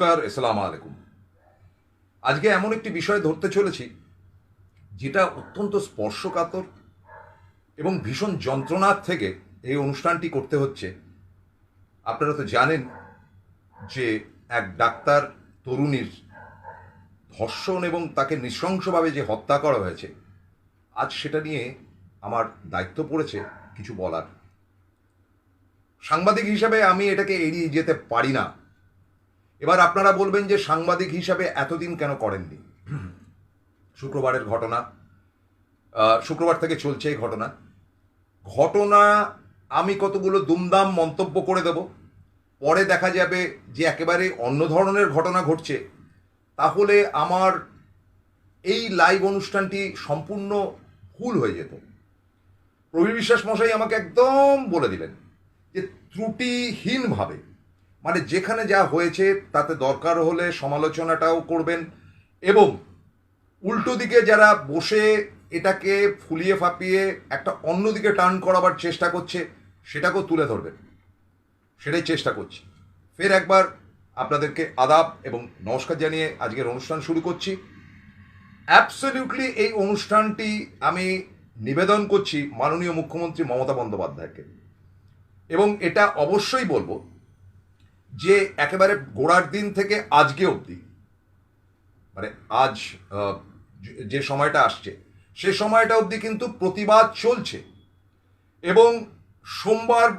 নমস্কার, আসসালামু আলাইকুম। আজকে এমন একটি বিষয় ধরতে চলেছি, যেটা অত্যন্ত স্পর্শকাতর এবং ভীষণ যন্ত্রণার থেকে এই অনুষ্ঠানটি করতে হচ্ছে। আপনারা তো জানেন যে এক ডাক্তার তরুণীর ধর্ষণ এবং তাকে নৃশংসভাবে যে হত্যা করা হয়েছে, আজ সেটা নিয়ে আমার দায়িত্ব পড়েছে কিছু বলার। সাংবাদিক হিসাবে আমি এটাকে এড়িয়ে যেতে পারি না। এবার আপনারা বলবেন যে সাংবাদিক হিসাবে এতদিন কেন করেননি? শুক্রবারের ঘটনা শুক্রবার থেকে চলছে এই ঘটনা। ঘটনা আমি কতগুলো দুমদাম মন্তব্য করে দেব। পরে দেখা যাবে যে একেবারে অন্য ধরনের ঘটনা ঘটছে। তাহলে আমার এই লাইভ অনুষ্ঠানটি সম্পূর্ণ ভুল হয়ে যেত। প্রবীর বিশ্বাস মশাই আমাকে একদম বলে দিলেন যে ত্রুটিহীনভাবে মানে যেখানে যা হয়েছে, তাতে দরকার হলে সমালোচনাটাও করবেন এবং উল্টো দিকে যারা বসে এটাকে ফুলিয়ে ফাঁপিয়ে একটা অন্যদিকে টার্ন করাবার চেষ্টা করছে, সেটাকেও তুলে ধরবেন। সেটাই চেষ্টা করছি। ফের একবার আপনাদেরকে আদাব এবং নমস্কার জানিয়ে আজকের অনুষ্ঠান শুরু করছি। অ্যাবসলিউটলি এই অনুষ্ঠানটি আমি নিবেদন করছি মাননীয় মুখ্যমন্ত্রী মমতা বন্দ্যোপাধ্যায়কে। এবং এটা অবশ্যই বলব যে একেবারে গোড়ার দিন থেকে আজকে অবধি মানে আজ যে- সময়টা আসছে, সে সময়টা অবধি কিন্তু প্রতিবাদ চলছে। এবং সোমবার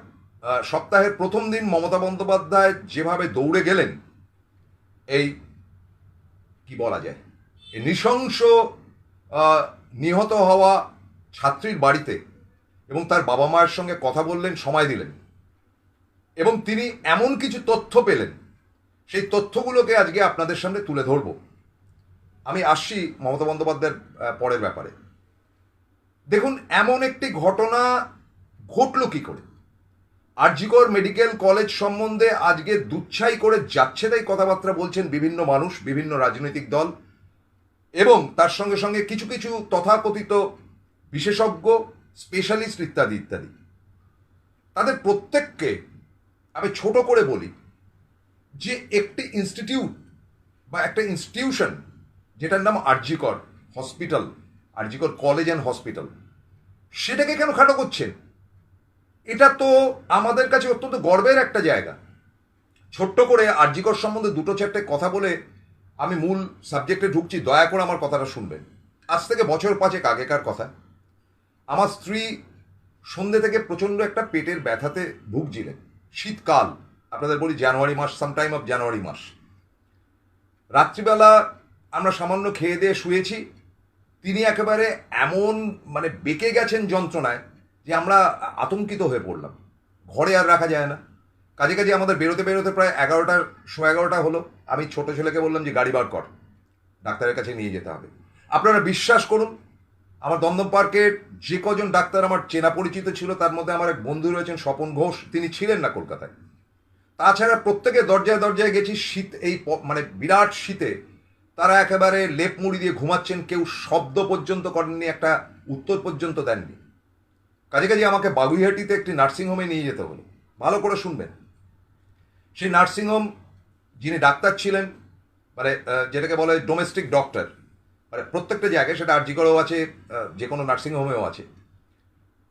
সপ্তাহের প্রথম দিন মমতা বন্দ্যোপাধ্যায় যেভাবে দৌড়ে গেলেন, এই কি বলা যায়, এই নৃশংস নিহত হওয়া ছাত্রীর বাড়িতে এবং তার বাবা মায়ের সঙ্গে কথা বললেন, সময় দিলেন। এবং তিনি এমন কিছু তথ্য পেলেন। সেই তথ্যগুলোকে আজকে আপনাদের সামনে তুলে ধরব। আমি আসছি মমতা বন্দ্যোপাধ্যায়ের পরের ব্যাপারে। দেখুন, এমন একটি ঘটনা ঘটল কি করে? আরজিকর মেডিকেল কলেজ সম্বন্ধে আজকে দুচ্ছাই করে যাচ্ছে তাই কথাবার্তা বলছেন বিভিন্ন মানুষ, বিভিন্ন রাজনৈতিক দল এবং তার সঙ্গে সঙ্গে কিছু কিছু তথাকথিত বিশেষজ্ঞ, স্পেশালিস্ট ইত্যাদি ইত্যাদি। তাদের প্রত্যেককে আমি ছোট করে বলি যে একটি ইনস্টিটিউট বা একটা ইনস্টিটিউশন যেটার নাম RG Kar hospital RG Kar college and hospital সেটাকে কেন খাটো করছেন এটা তো আমাদের কাছে অত্যন্ত গর্বের একটা জায়গা। ছোট্ট করে আরজিকর সম্বন্ধে দুটো চারটে কথা বলে আমি মূল সাবজেক্টে ঢুকছি, দয়া করে আমার কথাটা শুনবেন। আজ থেকে বছর পাঁচেক আগেকার কথা। আমার স্ত্রী সন্ধ্যে থেকে প্রচণ্ড একটা পেটের ব্যথাতে ভুগছিলেন। শীতকাল, আপনাদের বলি জানুয়ারি মাস সামটাইম অফ জানুয়ারি মাস। রাত্রিবেলা আমরা সামান্য খেয়ে দিয়ে শুয়েছি, তিনি একেবারে এমন মানে বেঁকে গেছেন যন্ত্রণায় যে আমরা আতঙ্কিত হয়ে পড়লাম। ঘরে আর রাখা যায় না। কাজে কাজে আমাদের বেরোতে বেরোতে প্রায় এগারোটার শো এগারোটা হলো। আমি ছোট ছেলেকে বললাম যে, গাড়ি বার কর, ডাক্তারের কাছে নিয়ে যেতে হবে। আপনারা বিশ্বাস করুন আমার দমদম পার্কের যে কজন ডাক্তার আমার চেনা পরিচিত ছিল, তার মধ্যে আমার এক বন্ধু রয়েছেন, স্বপন ঘোষ। তিনি ছিলেন না কলকাতায়। তাছাড়া প্রত্যেকে দরজায় দরজায় গেছি, শীত এই মানে বিরাট শীতে। তারা একেবারে লেপ মুড়ি দিয়ে ঘুমাচ্ছেন, কেউ শব্দ পর্যন্ত করেননি, একটা উত্তর পর্যন্ত দেননি। কাজে কাজে আমাকে বাগুইহাটিতে একটি নার্সিংহোমে নিয়ে যেতে হলো। ভালো করে শুনবেন। সেই নার্সিংহোম যিনি ডাক্তার ছিলেন মানে যেটাকে বলে ডোমেস্টিক ডক্টর মানে প্রত্যেকটা জায়গায় সেটা আরজিকরেও আছে যে কোনো নার্সিংহোমেও আছে।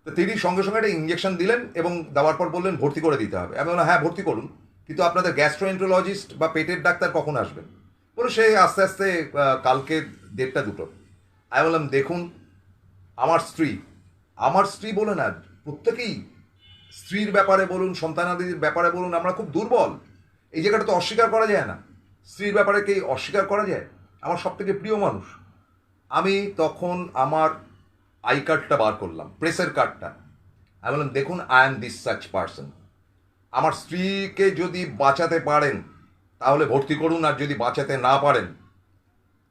তো তিনি সঙ্গে সঙ্গে একটা ইঞ্জেকশন দিলেন এবং দেওয়ার পর বললেন, ভর্তি করে দিতে হবে। আমি বললাম হ্যাঁ ভর্তি করুন। কিন্তু আপনাদের গ্যাস্ট্রোএন্ট্রোলজিস্ট বা পেটের ডাক্তার কখন আসবেন? বলে সে আস্তে আস্তে কালকে দেড়টা দুটো। আমি বললাম, দেখুন, আমার স্ত্রী আমার স্ত্রী বলে না, প্রত্যেকেই স্ত্রীর ব্যাপারে বলুন, সন্তানাদির ব্যাপারে বলুন, আমরা খুব দুর্বল। এই জায়গাটা তো অস্বীকার করা যায় না। স্ত্রীর ব্যাপারে কি অস্বীকার করা যায়? আমার সব থেকে প্রিয় মানুষ। আমি তখন আমার আই কার্ডটা বার করলাম, প্রেসের কার্ডটা। আমি বললাম, দেখুন I am this such person আমার স্ত্রীকে যদি বাঁচাতে পারেন, তাহলে ভর্তি করুন, আর যদি বাঁচাতে না পারেন,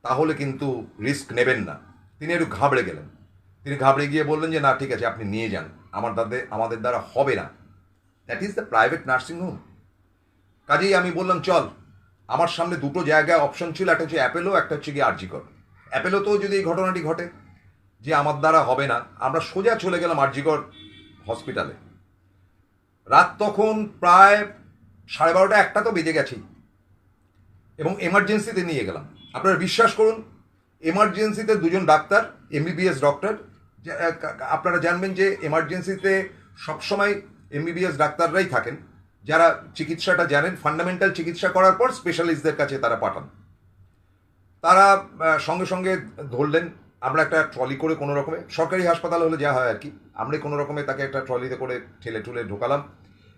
তাহলে কিন্তু রিস্ক নেবেন না। তিনি একটু ঘাবড়ে গেলেন। তিনি ঘাবড়ে গিয়ে বললেন যে, না, ঠিক আছে, আপনি নিয়ে যান। আমার দাদে আমাদের দ্বারা হবে না। That is the private nursing home কাজেই আমি বললাম, চল, আমার সামনে দুটো জায়গায় অপশন ছিল, একটা হচ্ছে অ্যাপেলো একটা হচ্ছে গিয়ে আরজিকর অ্যাপেলোতেও যদি এই ঘটনাটি ঘটে, যে আমার দ্বারা হবে না, আমরা সোজা চলে গেলাম আরজিকর হসপিটালে। রাত তখন প্রায় সাড়ে বারোটা একটা তো বেজে গেছেই, এবং এমার্জেন্সিতে নিয়ে গেলাম। আপনারা বিশ্বাস করুন, এমার্জেন্সিতে দুজন ডাক্তার, এমবিবিএস ডক্টর আপনারা জানবেন যে এমার্জেন্সিতে সবসময় এমবিবিএস ডাক্তাররাই থাকেন, যারা চিকিৎসাটা জানেন, ফান্ডামেন্টাল চিকিৎসা করার পর স্পেশালিস্টদের কাছে তারা পাঠান। তারা সঙ্গে সঙ্গে ধরলেন, আমরা একটা ট্রলি করে কোনো রকমে, সরকারি হাসপাতাল হলে যা হয় আর কি আমরা কোনো রকমে তাকে একটা ট্রলিতে করে ঠেলে ঠুলে ঢোকালাম।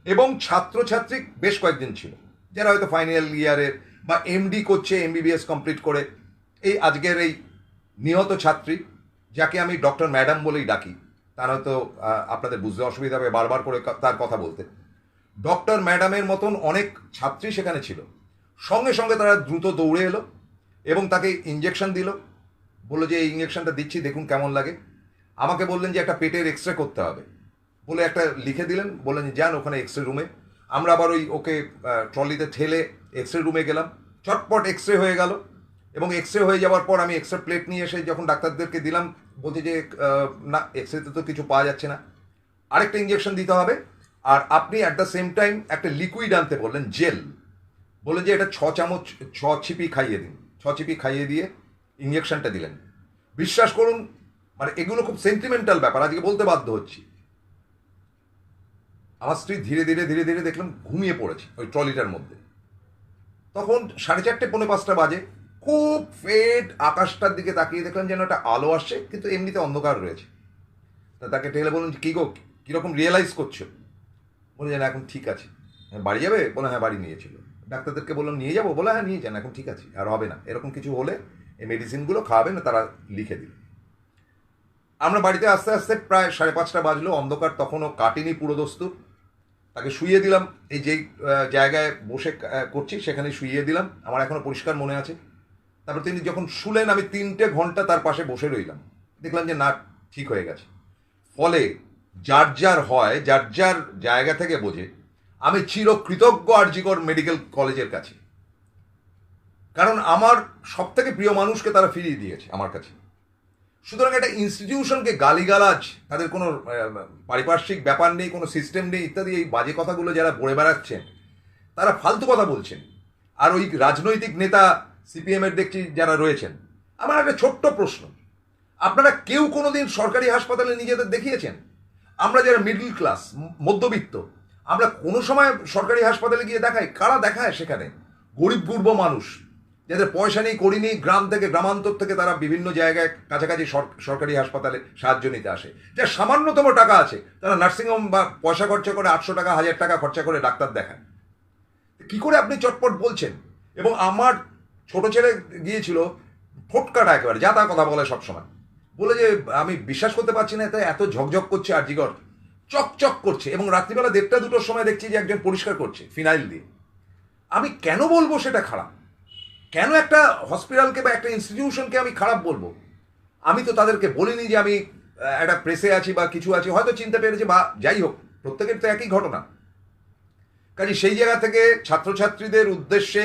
এবং ছাত্রছাত্রী বেশ কয়েকজন ছিল, যারা হয়তো ফাইনাল ইয়ারের বা এমডি করছে এমবিবিএস কমপ্লিট করে। এই আজকের এই নিহত ছাত্রী, যাকে আমি ডক্টর ম্যাডাম বলেই ডাকি, তার হয়তো আপনাদের বুঝতে অসুবিধা হবে, বারবার করে তার কথা বলতে। ডক্টর ম্যাডামের মতন অনেক ছাত্রী সেখানে ছিল। সঙ্গে সঙ্গে তারা দ্রুত দৌড়ে এলো এবং তাকে ইঞ্জেকশন দিল। বলল যে, এই ইঞ্জেকশনটা দিচ্ছি, দেখুন কেমন লাগে। আমাকে বললেন যে, একটা পেটের এক্স রে করতে হবে। বলে একটা লিখে দিলেন। বললেন যে, যান ওখানে এক্স রে রুমে আমরা আবার ওই ওকে ট্রলিতে ঠেলে এক্স রে রুমে গেলাম। চটপট এক্স রে হয়ে গেল এবং এক্স রে হয়ে যাওয়ার পর আমি এক্স রে প্লেট নিয়ে এসে যখন ডাক্তারদেরকে দিলাম, বলছে যে না এক্স রেতে তো কিছু পাওয়া যাচ্ছে না। আরেকটা ইঞ্জেকশন দিতে হবে। আর আপনি অ্যাট দ্য সেম টাইম একটা লিকুইড আনতে বললেন জেল বললেন যে, এটা ছ চামচ, ছ ছিপি খাইয়ে দিন। ছ ছিপি খাইয়ে দিয়ে ইঞ্জেকশনটা দিলেন। বিশ্বাস করুন মানে এগুলো খুব সেন্টিমেন্টাল ব্যাপার আজকে বলতে বাধ্য হচ্ছি। আমার স্ত্রী ধীরে ধীরে ধীরে ধীরে দেখলাম ঘুমিয়ে পড়েছে ওই ট্রলিটার মধ্যে। তখন সাড়ে চারটে পৌনে পাঁচটা বাজে খুব ফেট আকাশটার দিকে তাকিয়ে দেখলাম যেন একটা আলো আসছে কিন্তু এমনিতে অন্ধকার রয়েছে। তা তাকে ঠেলে বলুন কী গো কীরকম রিয়েলাইজ করছ? বলে যেন এখন ঠিক আছে। হ্যাঁ, বাড়ি যাবে? বলে হ্যাঁ বাড়ি নিয়েছিল ডাক্তারদেরকে বললাম, নিয়ে যাব? বলে হ্যাঁ নিয়ে যান, এখন ঠিক আছে, আর হবে না। এরকম কিছু হলে এই মেডিসিনগুলো খাওয়াবেন তারা লিখে দিল আমরা বাড়িতে আস্তে আস্তে প্রায় সাড়ে পাঁচটা বাজলো, অন্ধকার তখনও কাটেনি পুরো দস্তুর। তাকে শুইয়ে দিলাম, এই যেই জায়গায় বসে করছি সেখানে শুইয়ে দিলাম। আমার এখনও পরিষ্কার মনে আছে। তারপর তিনি যখন শুলেন, আমি তিনটে ঘণ্টা তার পাশে বসে রইলাম। দেখলাম যে না, ঠিক হয়ে গেছে। ফলে যার যার হয়, যার যার জায়গা থেকে বোঝে আমি চিরকৃতজ্ঞ আরজিকর মেডিকেল কলেজের কাছে। কারণ আমার সব থেকে প্রিয় মানুষকে তারা ফিরিয়ে দিয়েছে আমার কাছে। সুতরাং একটা ইনস্টিটিউশনকে গালিগালাজ, তাদের কোনো পারিপার্শ্বিক ব্যাপার নেই, কোনো সিস্টেম নেই, ইত্যাদি, এই বাজে কথাগুলো যারা বলে বেড়াচ্ছেন, তারা ফালতু কথা বলছেন। আর ওই রাজনৈতিক নেতা সিপিএমের দেখছি যারা রয়েছেন, আমার একটা ছোট্ট প্রশ্ন। আপনারা কেউ কোনোদিন সরকারি হাসপাতালে নিজেদের দেখিয়েছেন? আমরা যারা মিডল ক্লাস মধ্যবিত্ত আমরা কোনো সময় সরকারি হাসপাতালে গিয়ে দেখাই, কারা দেখায় সেখানে? গরিব গুর্ব মানুষ। যাদের পয়সা নেই করিনি গ্রাম থেকে, গ্রামান্তর থেকে তারা বিভিন্ন জায়গায় কাছাকাছি সরকারি হাসপাতালে সাহায্য নিতে আসে। যা সামান্যতম টাকা আছে, তারা নার্সিংহোম বা পয়সা খরচা করে আটশো টাকা, হাজার টাকা খরচা করে ডাক্তার দেখায়। কি করে আপনি চটপট বলছেন? এবং আমার ছোট ছেলে গিয়েছিল, ফোটকাটা একেবারে, যা তা কথা বলে সবসময়। বলে যে, আমি বিশ্বাস করতে পারছি না, এতে এত ঝকঝক করছে আরজিগর চকচক করছে এবং রাত্রিবেলা দেড়টা দুটোর সময় দেখছি যে একজন পরিষ্কার করছে, ফিনাইল দিয়ে। আমি কেন বলব সেটা খারাপ? কেন একটা হসপিটালকে বা একটা ইনস্টিটিউশনকে আমি খারাপ বলব? আমি তো তাদেরকে বলিনি যে আমি একটা প্রেসে আছি বা কিছু আছি, হয়তো চিনতে পেরেছে বা যাই হোক, প্রত্যেকের তো একই ঘটনা। কাজে সেই জায়গা থেকে ছাত্রছাত্রীদের উদ্দেশ্যে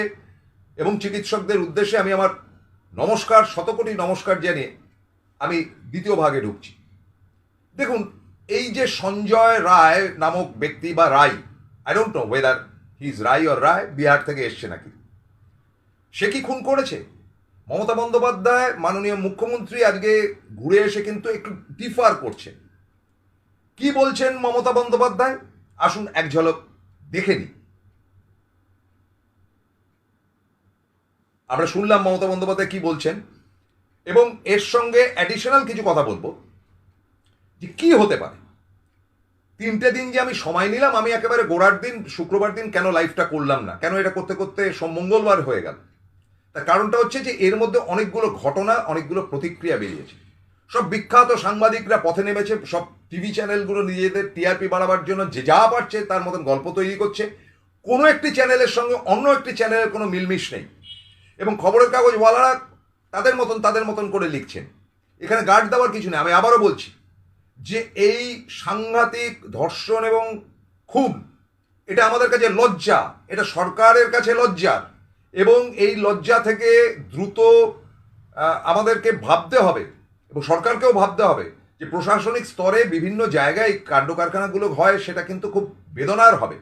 এবং চিকিৎসকদের উদ্দেশ্যে আমি আমার নমস্কার, শতকোটি নমস্কার জানিয়ে আমি দ্বিতীয় ভাগে ঢুকছি। দেখুন এই যে সঞ্জয় রায় নামক ব্যক্তি বা Roy I don't know whether he is Roy or Rai, Bihar থেকে এসছে নাকি। সে কি খুন করেছে? মমতা বন্দ্যোপাধ্যায়, মাননীয় মুখ্যমন্ত্রী আজকে ঘুরে এসে কিন্তু একটু ডিফার করছেন কি বলছেন মমতা বন্দ্যোপাধ্যায়? আসুন এক ঝলক দেখে নিই। আমরা শুনলাম মমতা বন্দ্যোপাধ্যায় কি বলছেন, এবং এর সঙ্গে অ্যাডিশনাল কিছু কথা বলব। যে কি হতে পারে? তিনটে দিন যে আমি সময় নিলাম, আমি একেবারে গোড়ার দিন, শুক্রবার দিন কেন লাইভটা করলাম না? কেন এটা করতে করতে মঙ্গলবার হয়ে গেল? তার কারণটা হচ্ছে যে এর মধ্যে অনেকগুলো ঘটনা, অনেকগুলো প্রতিক্রিয়া বেরিয়েছে। সব বিখ্যাত সাংবাদিকরা পথে নেমেছে, সব টিভি চ্যানেলগুলো নিজেদের টিআরপি বাড়াবার জন্য যে যা পারছে তার মতন গল্প তৈরি করছে। কোনো একটি চ্যানেলের সঙ্গে অন্য একটি চ্যানেলের কোনো মিলমিশ নেই। এবং খবরের কাগজওয়ালারা তাদের মতন তাদের মতন করে লিখছেন। এখানে গার্ড দেওয়ার কিছু নেই, আমি আবারও বলছি যে এই সাংঘাতিক ধর্ষণ এবং খুন, এটা আমাদের কাছে লজ্জা, এটা সরকারের কাছে লজ্জা। এবং এই লজ্জা থেকে দ্রুত আমাদেরকে ভাবতে হবে এবং সরকারকেও ভাবতে হবে যে প্রশাসনিক স্তরে বিভিন্ন জায়গায় কাণ্ড কারখানাগুলো হয়, সেটা কিন্তু খুব বেদনার হবে।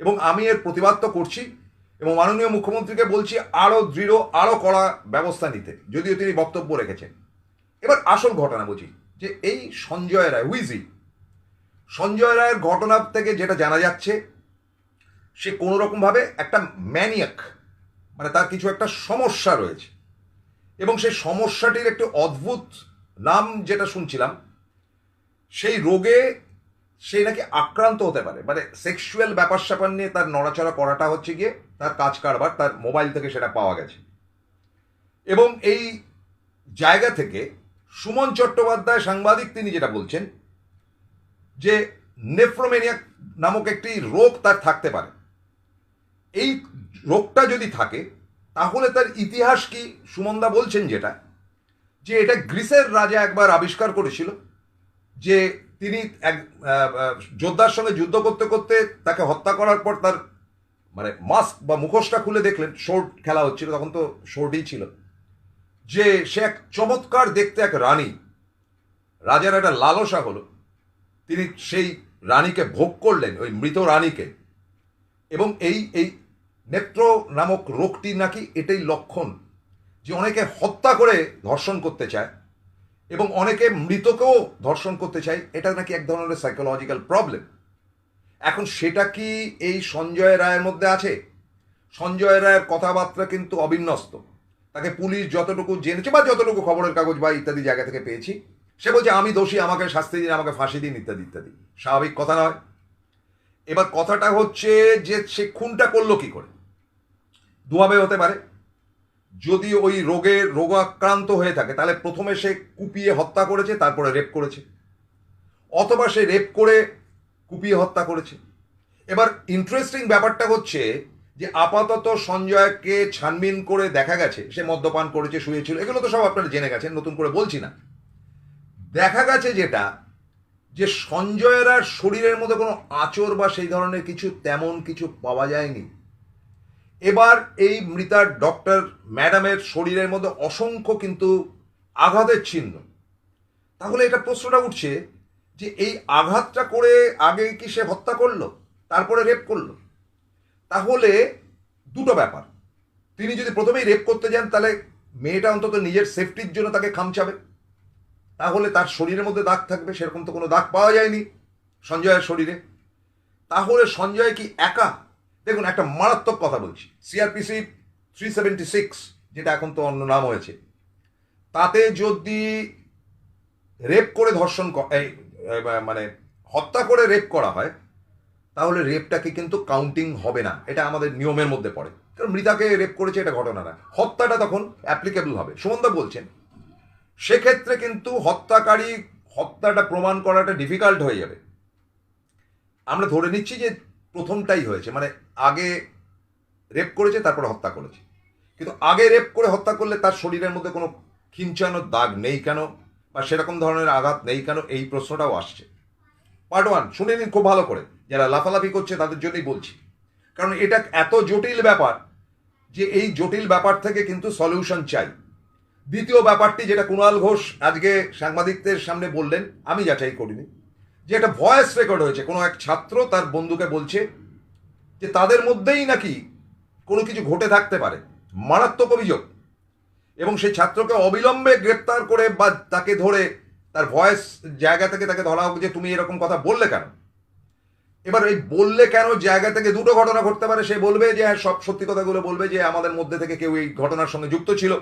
এবং আমি এর প্রতিবাদ তো করছি এবং মাননীয় মুখ্যমন্ত্রীকে বলছি আরও দৃঢ় আরও কড়া ব্যবস্থা নিতে, যদিও তিনি বক্তব্য রেখেছেন। এবার আসল ঘটনা বুঝি। যে এই সঞ্জয় রায় হুইজি সঞ্জয় রায়ের ঘটনা থেকে যেটা জানা যাচ্ছে, সে কোনো রকমভাবে একটা ম্যানিয়াক মানে তার কিছু একটা সমস্যা রয়েছে। এবং সেই সমস্যাটির একটি অদ্ভুত নাম যেটা শুনছিলাম, সেই রোগে সেই নাকি আক্রান্ত হতে পারে। মানে সেক্সুয়াল ব্যাপার স্যাপার নিয়ে তার নড়াচড়া করাটা হচ্ছে গিয়ে তার কাজ কারবার, তার মোবাইল থেকে সেটা পাওয়া গেছে। এবং এই জায়গা থেকে সুমন চট্টোপাধ্যায় সাংবাদিক, তিনি যেটা বলছেন যে নেফ্রোমেনিয়া নামক একটি রোগ তার থাকতে পারে। এই রোগটা যদি থাকে, তাহলে তার ইতিহাস কি? সুমনদা বলছেন যেটা, যে এটা গ্রিসের রাজা একবার আবিষ্কার করেছিল, যে তিনি এক যোদ্ধার সঙ্গে যুদ্ধ করতে করতে তাকে হত্যা করার পর তার মানে মাস্ক বা মুখোশটা খুলে দেখলেন শোর্ট খেলা হচ্ছিল, তখন তো শোর্টই ছিল। যে সে এক চমৎকার দেখতে এক রানী। রাজার একটা লালসা হলো। তিনি সেই রানীকে ভোগ করলেন, ওই মৃত রানীকে। এবং এই এই নেত্র নামক রোগটি নাকি এটাই লক্ষণ যে অনেকে হত্যা করে ধর্ষণ করতে চায় এবং অনেকে মৃতকেও ধর্ষণ করতে চায়। এটা নাকি এক ধরনের সাইকোলজিক্যাল প্রবলেম এখন সেটা কি এই সঞ্জয় রায়ের মধ্যে আছে? সঞ্জয় রায়ের কথাবার্তা কিন্তু অবিন্যস্ত। তাকে পুলিশ যতটুকু জেনেছে বা যতটুকু খবরের কাগজ বা ইত্যাদি জায়গা থেকে পেয়েছি, সে বলছে, আমি দোষী, আমাকে শাস্তি দিন, আমাকে ফাঁসি দিন, ইত্যাদি ইত্যাদি। স্বাভাবিক কথা নয়। এবার কথাটা হচ্ছে যে সে খুনটা করল কি করে? দুভাবে হতে পারে। যদি ওই রোগের রোগাক্রান্ত হয়ে থাকে, তাহলে প্রথমে সে কুপিয়ে হত্যা করেছে, তারপরে রেপ করেছে। অথবা সে রেপ করে কুপিয়ে হত্যা করেছে। এবার ইন্টারেস্টিং ব্যাপারটা হচ্ছে যে আপাতত সঞ্জয়কে ছানবিন করে দেখা গেছে, সে মদ্যপান করেছে, শুয়েছিল, এগুলো তো সব আপনারা জেনে গেছেন, নতুন করে বলছি না। দেখা গেছে যেটা, যে সঞ্জয়ের আর শরীরের মধ্যে কোনো আচর বা সেই ধরনের কিছু তেমন কিছু পাওয়া যায়নি। এবার এই মৃতার ডক্টর ম্যাডামের শরীরের মধ্যে অসংখ্য কিন্তু আঘাতের চিহ্ন। তাহলে এটা প্রশ্নটা উঠছে যে এই আঘাতটা করে আগে কি সে হত্যা করল? তারপরে রেপ করল? তাহলে দুটো ব্যাপার। তিনি যদি প্রথমেই রেপ করতে যান, তাহলে মেয়েটা অন্তত নিজের সেফটির জন্য তাকে খামচাবে। তাহলে তার শরীরের মধ্যে দাগ থাকবে, সেরকম তো কোনো দাগ পাওয়া যায়নি সঞ্জয়ের শরীরে। তাহলে সঞ্জয় কি একা? দেখুন, একটা মারাত্মক কথা বলছি। সিআরপিসি থ্রি সেভেন্টি সিক্স যেটা এখন তো অন্য নাম হয়েছে। তাতে যদি রেপ করে ধর্ষণ মানে হত্যা করে রেপ করা হয় তাহলে রেপটাকে কিন্তু কাউন্টিং হবে না। এটা আমাদের নিয়মের মধ্যে পড়ে। কারণ মৃতাকে রেপ করেছে, এটা ঘটনা না। হত্যাটা তখন অ্যাপ্লিকেবল হবে। সুমনদা বলছেন, সেক্ষেত্রে কিন্তু হত্যাকারী হত্যাটা প্রমাণ করাটা ডিফিকাল্ট হয়ে যাবে। আমরা ধরে নিচ্ছি যে প্রথমটাই হয়েছে। মানে আগে রেপ করেছে, তারপরে হত্যা করেছে। কিন্তু আগে রেপ করে হত্যা করলে তার শরীরের মধ্যে কোনো খিঞ্চানোর দাগ নেই কেন? বা সেরকম ধরনের আঘাত নেই কেন? এই প্রশ্নটাও আসছে। পার্ট ওয়ান শুনে নিন খুব ভালো করে। যারা লাফালাফি করছে তাদের জন্যই বলছি। কারণ এটা এত জটিল ব্যাপার যে এই জটিল ব্যাপার থেকে কিন্তু সলিউশন চাই। দ্বিতীয় ব্যাপারটি যেটা কুণাল ঘোষ আজকে সাংবাদিকদের সামনে বললেন, আমি যাচাই করিনি, যে একটা ভয়েস রেকর্ড হয়েছে। কোনো এক ছাত্র তার বন্ধুকে বলছে যে তাদের মধ্যেই নাকি কোনো কিছু ঘটে থাকতে পারে, মারাত্মক অভিযোগ। এবং সেই ছাত্রকে অবিলম্বে গ্রেপ্তার করে বা তাকে ধরে তার ভয়েস জায়গা থেকে তাকে ধরা হোক যে তুমি এরকম কথা বললে কেন? এবার এই বললে কেন জায়গা থেকে দুটো ঘটনা ঘটতে পারে, সে বলবে যে হ্যাঁ সব সত্যি কথাগুলো বলবে যে, আমাদের মধ্যে থেকে কেউ এই ঘটনার সঙ্গে যুক্ত ছিল।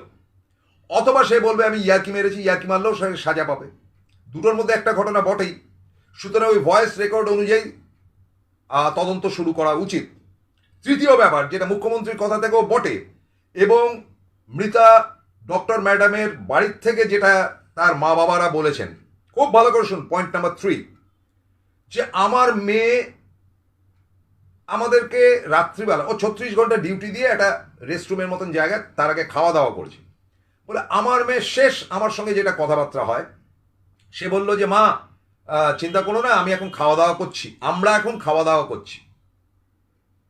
অথবা সে বলবে, আমি ইয়ার্কি মেরেছি, ইয়ার্কি মারলেও সে সাজা পাবে। দুটোর মধ্যে একটা ঘটনা বটেই। সুতরাং ওই ভয়েস রেকর্ড অনুযায়ী তদন্ত শুরু করা উচিত। তৃতীয় ব্যাপার, যেটা মুখ্যমন্ত্রীর কথা থেকেও বটে, এবং মৃতা ডক্টর ম্যাডামের বাড়ির থেকে যেটা তার মা বাবারা বলেছেন। খুব ভালো করে শুন পয়েন্ট নাম্বার থ্রি যে আমার মেয়ে আমাদেরকে রাত্রিবেলা, ও ছত্রিশ ঘণ্টা ডিউটি দিয়ে একটা রেস্টরুমের মতন জায়গায় তার আগে খাওয়া দাওয়া করেছে। বলে, আমার মেয়ে শেষ, আমার সঙ্গে যেটা কথাবার্তা হয়, সে বলল যে, মা চিন্তা করো না, আমি এখন খাওয়া দাওয়া করছি, আমরা এখন খাওয়া দাওয়া করছি।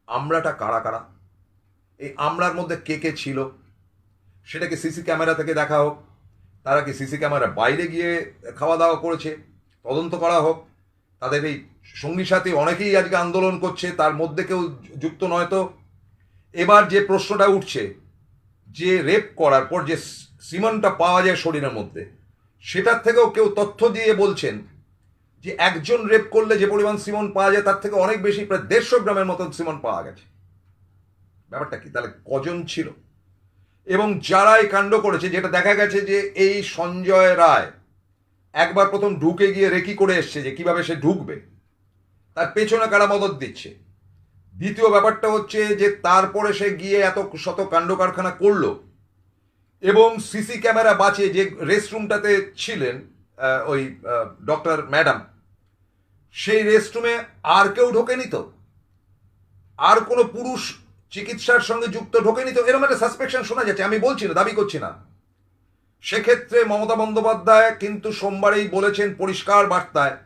আমরাটা কারা কারা? এই আমরার মধ্যে কে কে ছিল? সেটাকে সিসি ক্যামেরা থেকে দেখা হোক, তারা কি সিসি ক্যামেরা বাইরে গিয়ে খাওয়া দাওয়া করেছে? তদন্ত করা হোক। তাদের এই সঙ্গী সাথী অনেকেই আজকে আন্দোলন করছে, তার মধ্যে কেউ যুক্ত নয় তো। এবার যে প্রশ্নটা উঠছে, যে রেপ করার পর যে সিমনটা পাওয়া যায় শরীরের মধ্যে, সেটার থেকেও কেউ তথ্য দিয়ে বলছেন যে একজন রেপ করলে যে পরিমাণ সিমন পাওয়া যায়, তার থেকে অনেক বেশি, প্রায় দেড়শো গ্রামের মতন সিমন পাওয়া গেছে। ব্যাপারটা কি? তাহলে কজন ছিল? এবং যারা এই কাণ্ড করেছে, যেটা দেখা গেছে যে এই সঞ্জয় রায় একবার প্রথম ঢুকে গিয়ে রেকি করে এসছে যে কীভাবে সে ঢুকবে। তার পেছনে কারা মদত দিচ্ছে? দ্বিতীয় ব্যাপারটা হচ্ছে যে তারপরে সে গিয়ে এত শত কাণ্ড কারখানা করল এবং সিসি ক্যামেরা বাঁচিয়ে যে রেস্টরুমটাতে ছিলেন ওই ডক্টর ম্যাডাম, সেই রেস্টরুমে আর কেউ ঢোকেনি তো? আর কোনো পুরুষ চিকিৎসার সঙ্গে যুক্ত ঢোকেনি তো? এরকম একটা সাসপেকশন শোনা যাচ্ছে, আমি বলছি না, দাবি করছি না। সেক্ষেত্রে মমতা বন্দ্যোপাধ্যায় কিন্তু সোমবারেই বলেছেন পরিষ্কার বার্তায়,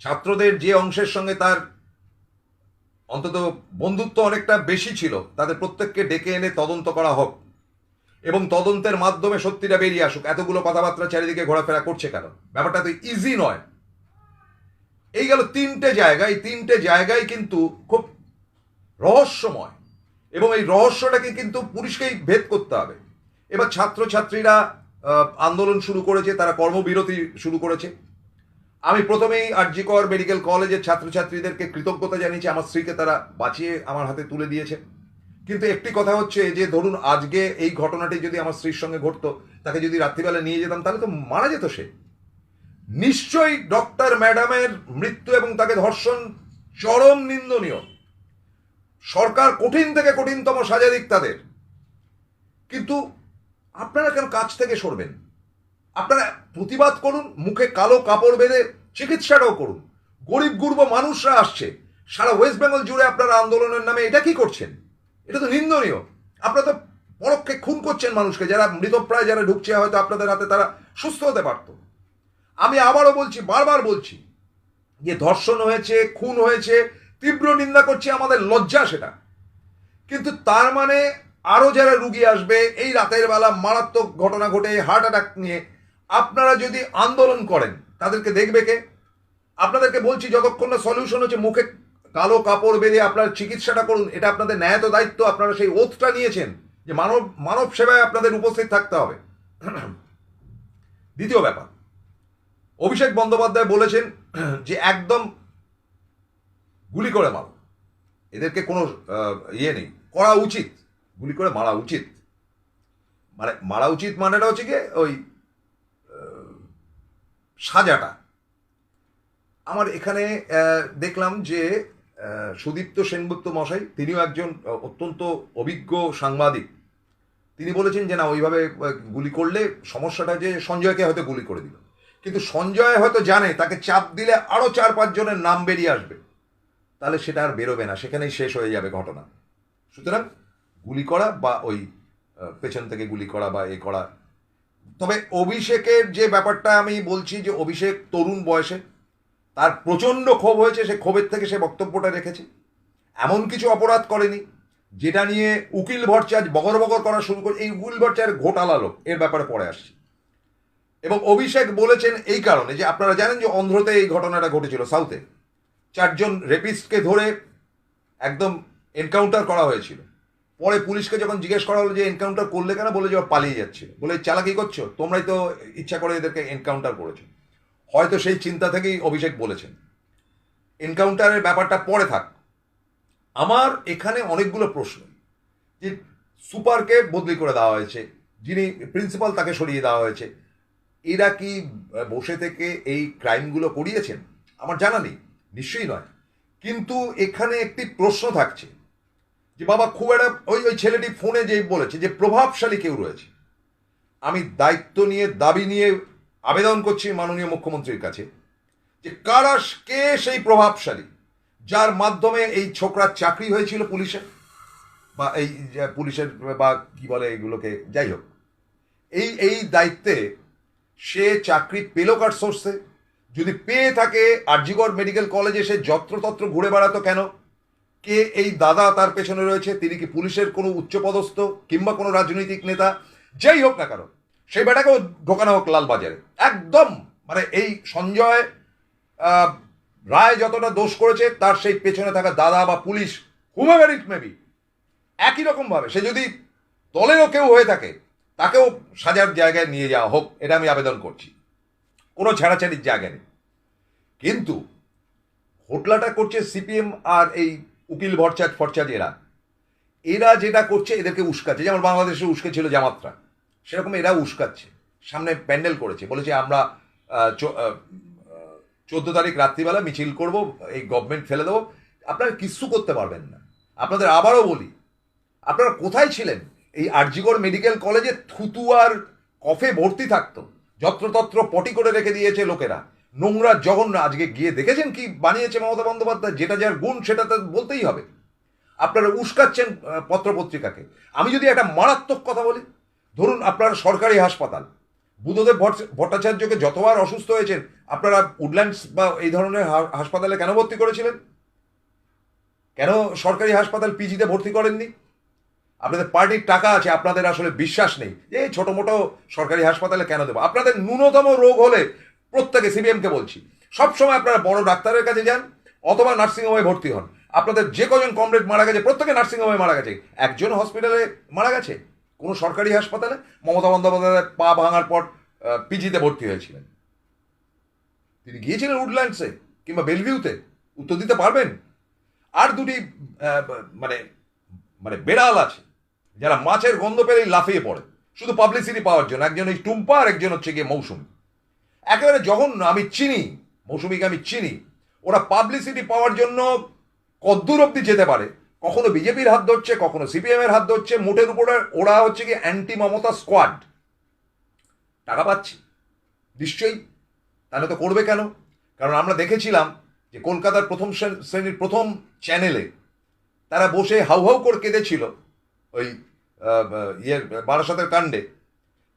ছাত্রদের যে অংশের সঙ্গে তার অন্তত বন্ধুত্ব অনেকটা বেশি ছিল, তাদের প্রত্যেককে ডেকে এনে তদন্ত করা হোক। এবং তদন্তের মাধ্যমে সত্যিটা বেরিয়ে আসুক, এতগুলো কথাবার্তা চারিদিকে ঘোরাফেরা করছে কেন? ব্যাপারটা তো ইজি নয়। এই গেল তিনটে জায়গা এই তিনটে জায়গায় কিন্তু খুব রহস্যময়। এবং এই রহস্যটাকে কিন্তু পুলিশকেই ভেদ করতে হবে। এবার ছাত্রছাত্রীরা আন্দোলন শুরু করেছে, তারা কর্মবিরতি শুরু করেছে। আমি প্রথমেই আরজিকর মেডিকেল কলেজের ছাত্রছাত্রীদেরকে কৃতজ্ঞতা জানিয়েছি, আমার স্ত্রীকে তারা বাঁচিয়ে আমার হাতে তুলে দিয়েছে। কিন্তু একটি কথা হচ্ছে যে, ধরুন আজকে এই ঘটনাটি যদি আমার স্ত্রীর সঙ্গে ঘটতো, তাকে যদি রাত্রিবেলা নিয়ে যেতাম, তাহলে তো মারা যেত সে। নিশ্চয়ই ডক্টর ম্যাডামের মৃত্যু এবং তাকে ধর্ষণ চরম নিন্দনীয়। সরকার কঠিন থেকে কঠিনতম সাজা দিক তাদের। কিন্তু আপনারা কেন কাজ থেকে সরবেন? আপনারা প্রতিবাদ করুন, মুখে কালো কাপড় বেঁধে চিকিৎসাটাও করুন। গরিব গুরব মানুষরা আসছে, সারা ওয়েস্ট বেঙ্গল জুড়ে আপনারা আন্দোলনের নামে এটা কি করছেন? এটা তো নিন্দনীয়। আপনারা তো পরোক্ষে খুন করছেন মানুষকে, যারা মৃতপ্রায় যারা ঢুকছে, হয়তো আপনাদের হাতে তারা সুস্থ হতে পারতো। আমি আবারও বলছি, বারবার বলছি, যে ধর্ষণ হয়েছে, খুন হয়েছে, তীব্র নিন্দা করছি আমাদের লজ্জা সেটা। কিন্তু তার মানে আরও যারা রুগী আসবে, এই রাতের বেলা মারাত্মক ঘটনা ঘটে, হার্ট অ্যাটাক নিয়ে, আপনারা যদি আন্দোলন করেন, তাদেরকে দেখবে কে? আপনাদেরকে বলছি, যতক্ষণ না সলিউশন হচ্ছে, মুখে কালো কাপড় বেঁধে আপনার চিকিৎসাটা করুন, এটা আপনাদের ন্যায়ত দায়িত্ব, আপনারা সেই ওথটা নিয়েছেন যে মানব মানব সেবায় আপনাদের উপস্থিত থাকতে হবে। দ্বিতীয় ব্যাপার, অভিষেক বন্দ্যোপাধ্যায় বলেছেন যে একদম গুলি করে মারো। এদেরকে কোনো ইয়ে নেই, করা উচিত। গুলি করে মারা উচিত। মানে মারা উচিত মানেটা হচ্ছে কি ওই সাজাটা। আমার এখানে দেখলাম যে সুদীপ্ত সেনগুপ্ত মশাই, তিনিও একজন অত্যন্ত অভিজ্ঞ সাংবাদিক। তিনি বলেছেন যে না, ওইভাবে গুলি করলে সমস্যাটা যে সঞ্জয়কে হয়তো গুলি করে দিল। কিন্তু সঞ্জয় হয়তো জানে, তাকে চাপ দিলে আরও চার পাঁচজনের নাম বেরিয়ে আসবে। তাহলে সেটা আর বেরোবে না, সেখানেই শেষ হয়ে যাবে ঘটনা। সুতরাং গুলি করা বা ওই পেছন থেকে গুলি করা বা এ করা। তবে অভিষেকের যে ব্যাপারটা আমি বলছি যে অভিষেক তরুণ বয়সে, তার প্রচণ্ড ক্ষোভ হয়েছে, সে ক্ষোভের থেকে সে বক্তব্যটা রেখেছে। এমন কিছু অপরাধ করেনি, যেটা নিয়ে উকিল ভরচার্জ বগর বগর করা শুরু করে, এই উকিল ভরচার ঘোটালা লোক এর ব্যাপারে পরে আসছি। এবং অভিষেক বলেছেন এই কারণে যে, আপনারা জানেন যে অন্ধ্রতে এই ঘটনাটা ঘটেছিল, সাউথে। চারজন রেপিস্টকে ধরে একদম এনকাউন্টার করা হয়েছিল। পরে পুলিশকে যখন জিজ্ঞেস করা হলো যে এনকাউন্টার করলে কেন বলে যে পালিয়ে যাচ্ছে। বলে চালাকি করছ? তোমরাই তো ইচ্ছা করে এদেরকে এনকাউন্টার করেছ। হয়তো সেই চিন্তা থেকেই অভিষেক বলেছেন। এনকাউন্টারের ব্যাপারটা পরে থাক। আমার এখানে অনেকগুলো প্রশ্ন। যে সুপারকে বদলি করে দেওয়া হয়েছে, যিনি প্রিন্সিপাল তাকে সরিয়ে দেওয়া হয়েছে, এরা কি বসে থেকে এই ক্রাইমগুলো করিয়েছেন? আমার জানা নেই, নিশ্চয়ই নয়। কিন্তু এখানে একটি প্রশ্ন থাকছে। যে বাবা খুব একটা ওই ওই ছেলেটি ফোনে যে বলেছে যে প্রভাবশালী কেউ রয়েছে। আমি দায়িত্ব নিয়ে, দাবি নিয়ে আবেদন করছি মাননীয় মুখ্যমন্ত্রীর কাছে যে কারা কে সেই প্রভাবশালী যার মাধ্যমে এই ছোকরার চাকরি হয়েছিল পুলিশে বা এই পুলিশের বা কি বলে এগুলোকে? যাই হোক, এই এই দায়িত্বে সে চাকরি পেল কার সোর্সে যদি পেয়ে থাকে আরজিগড় মেডিকেল কলেজে সে যত্রতত্র ঘুরে বেড়াতো কেন? কে এই দাদা তার পেছনে রয়েছে? তিনি কি পুলিশের কোনো উচ্চপদস্থ কিংবা কোনো রাজনৈতিক নেতা? যেই হোক না কেন, সেই বেটাকেও ঢোকানো হোক লালবাজারে। একদম মানে এই সঞ্জয় রায় যতটা দোষ করেছে, তার সেই পেছনে থাকা দাদা বা পুলিশ হুমেভার ইট মেবি একই রকমভাবে, সে যদি দলেরও কেউ হয়ে থাকে, তাকেও সাজার জায়গায় নিয়ে যাওয়া হোক, এটা আমি আবেদন করছি। কোনো ছাড়াছাড়ির জায়গা নেই। কিন্তু হোটলাটা করছে সিপিএম আর এই উকিল ভরচাজ ফরচাজ এরা। এরা যেটা করছে, এদেরকে উস্কাচ্ছে। যেমন বাংলাদেশে উস্কে ছিল জামাতরা। সেরকম এরা উস্কাচ্ছে। সামনে প্যান্ডেল করেছে। বলেছে, আমরা চোদ্দ তারিখ রাত্রিবেলা মিছিল করব, এই গভর্নমেন্ট ফেলে দেবো। আপনারা কিচ্ছু করতে পারবেন না। আপনাদের আবারও বলি, আপনারা কোথায় ছিলেন? এই আরজিগড় মেডিকেল কলেজে থুতু আর কফে ভর্তি থাকতো। যত্রতত্র পটি করে রেখে দিয়েছে লোকেরা। নোংরা জঘন্য। আজকে গিয়ে দেখেছেন কি বানিয়েছে মমতা বন্দ্যোপাধ্যায়? যেটা যার গুণ, সেটা তো বলতেই হবে। আপনারা উস্কাচ্ছেন পত্রপত্রিকাকে। আমি যদি একটা মারাত্মক কথা বলি, ধরুন আপনার সরকারি হাসপাতাল বুধদেব ভট্ট- ভট্টাচার্যকে যতবার অসুস্থ হয়েছেন, আপনারা উডল্যান্ডস বা এই ধরনের হাসপাতালে কেন ভর্তি করেছিলেন? কেন সরকারি হাসপাতাল পিজিতে ভর্তি করেননি? আপনাদের পার্টির টাকা আছে, আপনাদের আসলে বিশ্বাস নেই। এই ছোটো মোটো সরকারি হাসপাতালে কেন দেবো? আপনাদের ন্যূনতম রোগ হলে প্রত্যেকে সিবিএমকে বলছি। সবসময় আপনারা বড় ডাক্তারের কাছে যান অথবা নার্সিংহোমে ভর্তি হন। আপনাদের যে কজন কমরেড মারা গেছে, প্রত্যেকে নার্সিংহোমে মারা গেছে। একজন হসপিটালে মারা গেছে? কোনো সরকারি হাসপাতালে? মমতা বন্দ্যোপাধ্যায় পা ভাঙার পর পিজিতে ভর্তি হয়েছিলেন। তিনি গিয়েছিলেন উডল্যান্ডসে কিংবা বেলভিউতে। উত্তর দিতে পারবেন? আর দুটি মানে মানে বেড়াল আছে, যারা মাছের গন্ধ পেলেই লাফিয়ে পড়ে। শুধু পাবলিসিটি পাওয়ার জন্য। একজন এই টুম্পা আর একজন হচ্ছে গিয়ে মৌসুমি। একেবারে জঘন্য, আমি চিনি, মৌসুমিকে আমি চিনি। ওরা পাবলিসিটি পাওয়ার জন্য কদ্দূর অব্দি যেতে পারে। কখনো বিজেপির হাত ধরছে, কখনো সিপিএম এর হাত ধরছে মুঠের উপরে ওরা হচ্ছে কি অ্যান্টি মমতা স্কোয়াড টাকা পাচ্ছি, নিশ্চয়ই। তাহলে তো করবে কেন? কারণ আমরা দেখেছিলাম যে কলকাতার প্রথম শ্রেণির প্রথম চ্যানেলে তারা বসে হাউ হাউ করে কেঁদেছিল ওই ইয়ের বারাসাতের কাণ্ডে।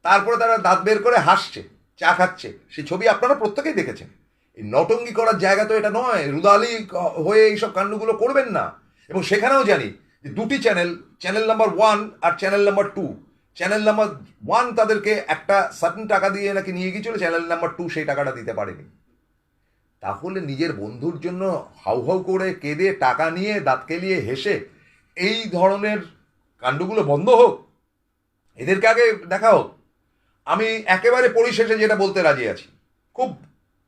তারপরে তারা দাঁত বের করে হাসছে। চা খাচ্ছে। সেই ছবি আপনারা প্রত্যেকেই দেখেছেন। এই নটঙ্গি করার জায়গা তো এটা নয়, রুদালি হয়ে এইসব কাণ্ডগুলো করবেন না। এবং সেখানেও জানি যে দুটি চ্যানেল চ্যানেল নাম্বার ওয়ান আর channel number two channel number one তাদেরকে একটা সার্টেন টাকা দিয়ে নাকি নিয়ে গিয়েছিল চ্যানেল নাম্বার টু সেই টাকাটা দিতে পারেনি। তাহলে নিজের বন্ধুর জন্য হাউ হাউ করে কেঁদে, টাকা নিয়ে, দাঁত কেলিয়ে হেসে এই ধরনের কাণ্ডগুলো বন্ধ হোক। এদেরকে আগে দেখা হোক। আমি একেবারে পরিশেষে যেটা বলতে রাজি আছি, খুব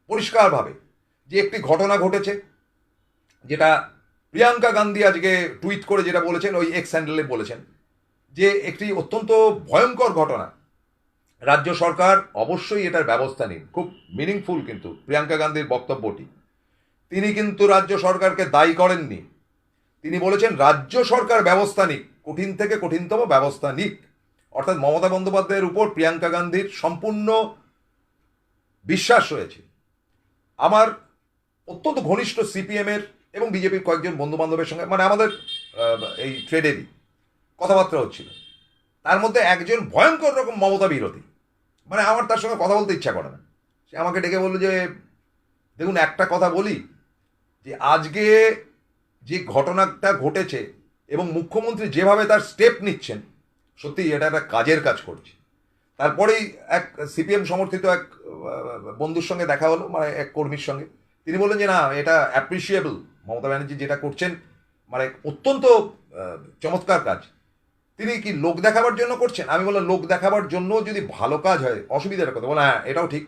পরিষ্কারভাবে যে একটি ঘটনা ঘটেছে, যেটা প্রিয়াঙ্কা গান্ধী আজকে টুইট করে যেটা বলেছেন, ওই এক্স হ্যান্ডেলে বলেছেন, যে একটি অত্যন্ত ভয়ঙ্কর ঘটনা। রাজ্য সরকার অবশ্যই এটার ব্যবস্থা নিন, খুব মিনিংফুল কিন্তু প্রিয়াঙ্কা গান্ধীর বক্তব্যটি। তিনি কিন্তু রাজ্য সরকারকে দায়ী করেননি। তিনি বলেছেন, রাজ্য সরকার ব্যবস্থা নিক, কঠিন থেকে কঠিনতম ব্যবস্থা নিক। অর্থাৎ মমতা বন্দ্যোপাধ্যায়ের উপর প্রিয়াঙ্কা গান্ধীর সম্পূর্ণ বিশ্বাস রয়েছে। আমার অত্যন্ত ঘনিষ্ঠ সিপিএমের এবং বিজেপির কয়েকজন বন্ধু বান্ধবের সঙ্গে মানে আমাদের এই ট্রেডেরই কথাবার্তা হচ্ছিল। তার মধ্যে একজন ভয়ঙ্কর রকম মমতা বিরোধী। মানে আমার তার সঙ্গে কথা বলতে ইচ্ছা করে না। সে আমাকে ডেকে বলল যে, দেখুন, একটা কথা বলি, যে আজকে যে ঘটনাটা ঘটেছে এবং মুখ্যমন্ত্রী যেভাবে তার স্টেপ নিচ্ছেন সত্যি এটা একটা কাজের কাজ করছে। তারপরেই এক সিপিএম সমর্থিত এক বন্ধুর সঙ্গে দেখা হলো মানে এক কর্মীর সঙ্গে। তিনি বললেন যে, না, এটা অ্যাপ্রিসিয়েবল মমতা ব্যানার্জি যেটা করছেন মানে অত্যন্ত চমৎকার কাজ। তিনি কি লোক দেখাবার জন্য করছেন? আমি বললাম, লোক দেখাবার জন্য যদি ভালো কাজ হয়, অসুবিধার কথা। বলে হ্যাঁ এটাও ঠিক।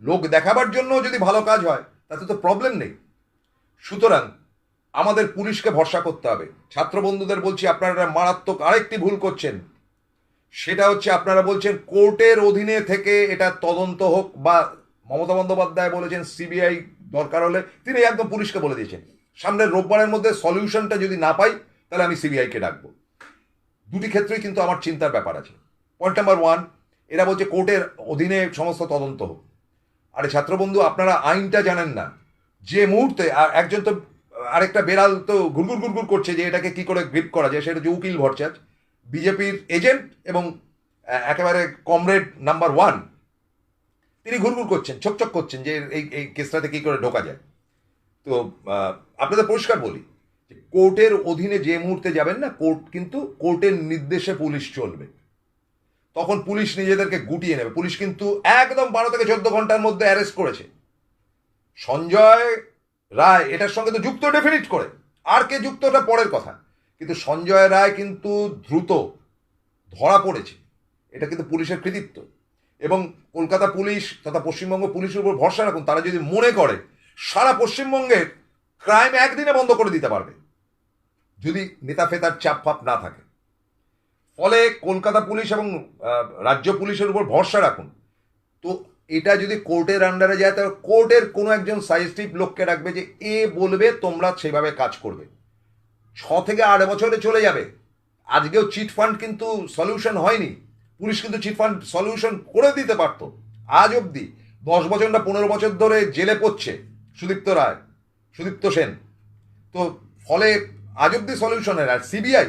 লোক দেখাবার জন্য যদি ভালো কাজ হয়, তাতে তো প্রবলেম নেই। সুতরাং আমাদের পুলিশকে ভরসা করতে হবে। ছাত্র বন্ধুদের বলছি, আপনারা মারাত্মক আরেকটি ভুল করছেন। সেটা হচ্ছে আপনারা বলছেন, কোর্টের অধীনে থেকে এটা তদন্ত হোক বা মমতা বন্দ্যোপাধ্যায় বলেছেন, সিবিআই দরকার হলে তিনি একদম পুলিশকে বলে দিয়েছেন। সামনের রোববারের মধ্যে সলিউশনটা যদি না পাই, তাহলে আমি সিবিআইকে ডাকবো। দুটি ক্ষেত্রেই কিন্তু আমার চিন্তার ব্যাপার আছে। পয়েন্ট নাম্বার ওয়ান এরা বলছে কোর্টের অধীনে সমস্ত তদন্ত হোক। আরে ছাত্রবন্ধু আপনারা আইনটা জানেন না। যে মুহূর্তে, আর একজন তো আরেকটা বেড়াল তো গুড়গুড় গুড়গুড় করছে যে এটাকে কি করে গ্রিপ করা যায়, সেটা হচ্ছে উকিল ভরচাজ বিজেপির এজেন্ট এবং একেবারে কমরেড নাম্বার ওয়ান তিনি ঘুরঘুর করছেন চকচক করছেন যে এই এই কেসটাতে কী করে ঢোকা যায়। তো আপনাদের পরিষ্কার বলি যে কোর্টের অধীনে যে মুহূর্তে যাবেন না, কোর্ট কিন্তু কোর্টের নির্দেশে পুলিশ চলবে। তখন পুলিশ নিজেদেরকে গুটিয়ে নেবে। পুলিশ কিন্তু একদম বারো থেকে চোদ্দ ঘণ্টার মধ্যে অ্যারেস্ট করেছে। সঞ্জয় রায় এটার সঙ্গে তো যুক্ত ডেফিনিট করে। আর কে যুক্ত, ওটা পরের কথা। কিন্তু সঞ্জয় রায় কিন্তু দ্রুত ধরা পড়েছে। এটা কিন্তু পুলিশের কৃতিত্ব। এবং কলকাতা পুলিশ তথা পশ্চিমবঙ্গ পুলিশের উপর ভরসা রাখুন, তারা যদি মনে করে, সারা পশ্চিমবঙ্গের ক্রাইম একদিনে বন্ধ করে দিতে পারবে। যদি নেতা ফেতার চাপ ফাপ না থাকে। ফলে কলকাতা পুলিশ এবং রাজ্য পুলিশের উপর ভরসা রাখুন। তো এটা যদি কোর্টের আন্ডারে যায়, তাহলে কোর্টের কোনো একজন সাইস্টিভ লোককে রাখবে যে, এ বলবে তোমরা সেভাবে কাজ করবে। ছ থেকে আট বছরে চলে যাবে। আজকেও চিট ফান্ড কিন্তু সলিউশন হয়নি। পুলিশ কিন্তু চিট ফান্ড সলিউশন করে দিতে পারতো। আজ অবধি দশ বছর না পনেরো বছর ধরে জেলে পড়ছে সুদীপ্ত রায়, সুদীপ্ত সেন। তো ফলে আজ অব্দি সলিউশনের আর সিবিআই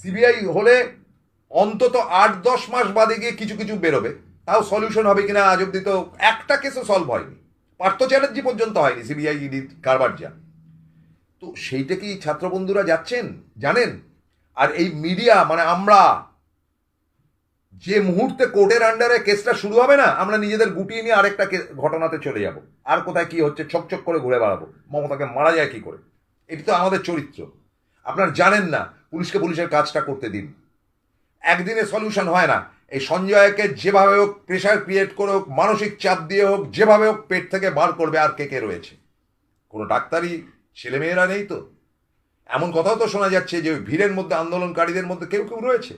সিবিআই হলে অন্তত আট দশ মাস বাদে গিয়ে কিছু কিছু বেরোবে। তাও সলিউশন হবে কিনা আজ অব্দি তো একটা কেসও সলভ হয়নি। পার্থ চ্যাটার্জি পর্যন্ত হয়নি সিবিআই ইডি কারবার যা তো সেইটা কি ছাত্রবন্ধুরা যাচ্ছেন? জানেন? আর এই মিডিয়া মানে আমরা, যে মুহূর্তে কোর্টের আন্ডারে কেসটা শুরু হবে না, আমরা নিজেদের গুটিয়ে নিয়ে আরেকটা ঘটনাতে চলে যাব। আর কোথায় কি হচ্ছে ছকছক করে ঘুরে বেড়াবো। মমতাকে মারা যায় কি করে? এটি তো আমাদের চরিত্র। আপনার জানেন না, পুলিশকে পুলিশের কাজটা করতে দিন। একদিনে সলিউশন হয় না। এই সঞ্জয়কে যেভাবে হোক প্রেশার ক্রিয়েট করে হোক, মানসিক চাপ দিয়ে হোক, যেভাবে হোক পেট থেকে বার করবে আর কে কে রয়েছে। কোনো ডাক্তারি ছেলেমেয়েরা নেই তো। এমন কথাও তো শোনা যাচ্ছে যে ওই ভিড়ের মধ্যে, আন্দোলনকারীদের মধ্যে কেউ কেউ রয়েছে।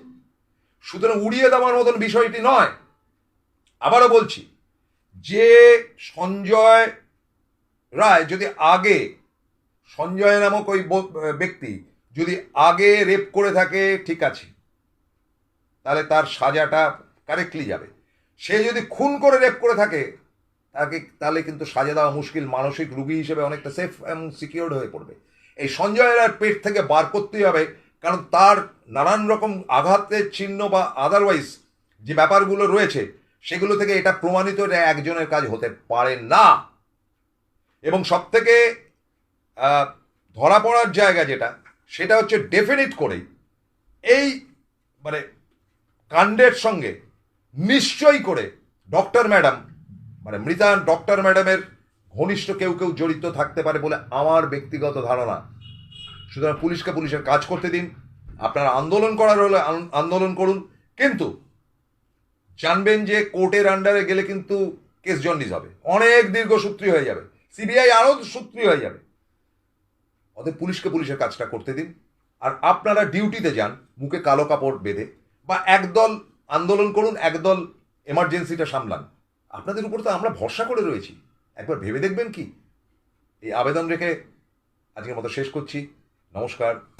সুতরাং উড়িয়ে দেওয়ার মতন বিষয়টি নয়। আবারও বলছি, যে সঞ্জয় রায় যদি আগে, সঞ্জয় নামক ওই ব্যক্তি যদি আগে রেপ করে থাকে, ঠিক আছে। তাহলে তার সাজাটা কারেক্টলি যাবে। সে যদি খুন করে রেপ করে থাকে, তাকে, তাহলে কিন্তু সাজা দেওয়া মুশকিল। মানসিক রুগী হিসেবে অনেকটা সেফ এবং সিকিউরড হয়ে পড়বে। এই সঞ্জয় রায়ের পেট থেকে বার করতেই হবে, কারণ তার নানান রকম আঘাতের চিহ্ন বা আদারওয়াইজ যে ব্যাপারগুলো রয়েছে, সেগুলো থেকে এটা প্রমাণিত একজনের কাজ হতে পারে না। এবং সব থেকে ধরা পড়ার জায়গা যেটা, সেটা হচ্ছে ডেফিনিট করেই এই মানে কাণ্ডের সঙ্গে নিশ্চয়ই করে ডক্টর ম্যাডাম মানে মৃতা ডক্টর ম্যাডামের ঘনিষ্ঠ কেউ কেউ জড়িত থাকতে পারে বলে আমার ব্যক্তিগত ধারণা। সুতরাং পুলিশকে পুলিশের কাজ করতে দিন, আপনারা আন্দোলন করার হলে আন্দোলন করুন। কিন্তু জানবেন যে কোর্টের আন্ডারে গেলে কিন্তু কেস জন্ডিস হবে। অনেক দীর্ঘ দীর্ঘসূত্রী হয়ে যাবে। সিবিআই আরও সূত্রী হয়ে যাবে। অতএব পুলিশকে পুলিশের কাজটা করতে দিন। আর আপনারা ডিউটিতে যান, মুখে কালো কাপড় বেঁধে। বা একদল আন্দোলন করুন, একদল এমার্জেন্সিটা সামলান। আপনাদের উপর তো আমরা ভরসা করে রয়েছি। একবার ভেবে দেখবেন কি? এই আবেদন রেখে আজকের মতো শেষ করছি। নমস্কার।